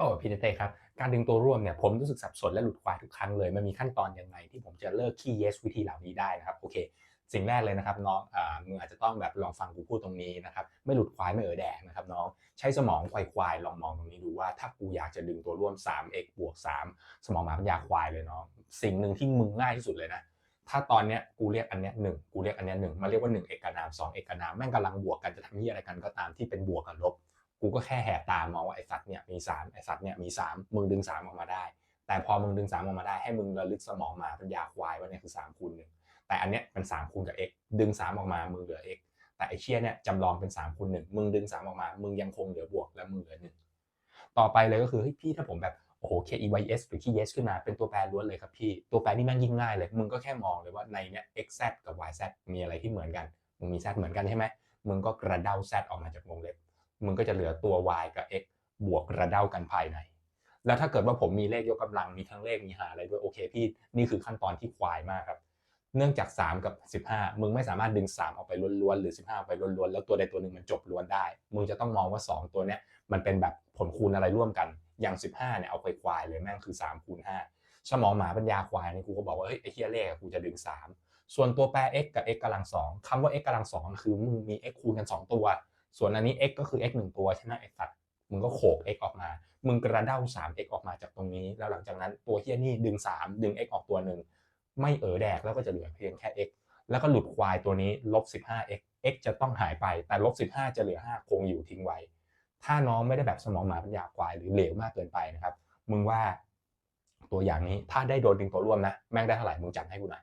โอ้พี่เต้ครับ การดึงตัวร่วมเนี่ยผมรู้สึกสับสนและหลุดควายทุกครั้งเลย มันมีขั้นตอนยังไงที่ผมจะเลิกขี้ yes วิธีเหล่านี้ได้นะครับ โอเค สิ่งแรกเลยนะครับน้องอ่ามึงอาจจะต้องแบบลองฟังกูพูดตรงนี้นะครับ ไม่หลุดควายไม่เออแดกนะครับน้อง ใช้สมองควายควายลองมองตรงนี้ดูว่าถ้ากูอยากจะดึงตัวร่วม 3x บวก3สมองหมาปัญญาควายเลยน้อง สิ่งหนึ่งที่มึงง่ายที่สุดเลยนะถ้าตอนเนี้ยกูเรียกอันเนี้ยหนึ่งกูเรียกอันเนี้ยหนึ่งมาเรียกว่า1เอกนาม2เอกนามแม่งกำลังบวกกันจะทำที่อะไรกันก็ตามที่เป็นบวกกับลบ กูก็แค่แหกตามองว่าไอ้สัตว์เนี่ยมี3ไอ้สัตว์เนี่ยมี3มึงดึง3ออกมาได้ แต่พอมึงดึง3ออกมาได้ให้มึงระลึกสมองมาปัญญาควายว่าเนี่ยคือ3คูณ1แต่อันเนี้ยเป็น3คูณกับ x ดึง3ออกมามึงเหลือ x แต่ไอ้เชี่ยเนี่ยจำลองเป็น3คูณ1มึงดึง3ออกมา มึงยังคงเหลือบวกและมึงเหลือ1ต่อไปเลยก็คือเฮ้ยพี่ถ้าผมแบบโอ้โห k e y s หรือ k y s ขึ้นมาเป็นตัวแปรล้วนเลยครับพี่ ตัวแปรนี่ม่งยิ่งง่ายเลย มึงก็แค่มองเลยว่าในเนี้ย x z กับ y z มีอะไรที่เหมือนกัน มึงมี z เหมือนกันใช่ไหมมึงก็กระเด้า z ออกมาจากวงเล็บ มึงก็จะเหลือตัว y กับ x บวกระเด้ากันภายใน แล้วถ้าเกิดว่าผมมีเลขยกกำลังมีทั้งเลขมีหาอะไรด้วยโอเคพี่นี่คือขั้นตอนที่ควายมากครับ เนื่องจาก 3 กับ 15 มึงไม่สามารถดึง 3 ออกไปล้วนๆหรือ 15ออกไปล้วนๆแล้วตัวใดตัวหนึ่งมันจบล้วนได้ มึงจะต้องมองว่า 2 ตัวเนี้ยมันเป็นแบบผลคูณอะไรร่วมกันอย่าง 15เนี่ยเอาไปควายเลยแม่งคือ3คูณ5สมองหมาปัญญาควายนี่กูก็บอกว่าเฮ้ยไอ้เฮียเลขกูจะดึง 3 ส่วนตัวแปร x กับ x กำลัง2คำว่า x กำลัง2คือมึงมี x คูณกัน 2 ตัว ส่วนอันนี้ x ก็คือ x 1 ตัวใช่ไหมไอ้สัตว์มึงก็โขก x ออกมา มึงกระเด้า 3x ออกมาจากตรงนี้ แล้วหลังจากนั้นตัวเฮียนี่ดึง 3 ดึง x ออกตัวหนึ่งไม่เออแดกแล้วก็จะเหลือเพียงแค่ x แล้วก็หลุดควายตัวนี้ลบ 15x x จะต้องหายไปแต่ลบ 15 จะเหลือ 5 คงอยู่ทิ้งไว้ ถ้าน้องไม่ได้แบบสมองหมาปัญญาควายหรือเหลวมากเกินไปนะครับ มึงว่าตัวอย่างนี้ถ้าได้โดนดึงตัวร่วมนะ แม่งได้เท่าไหร่มึงจัดให้กูหน่อย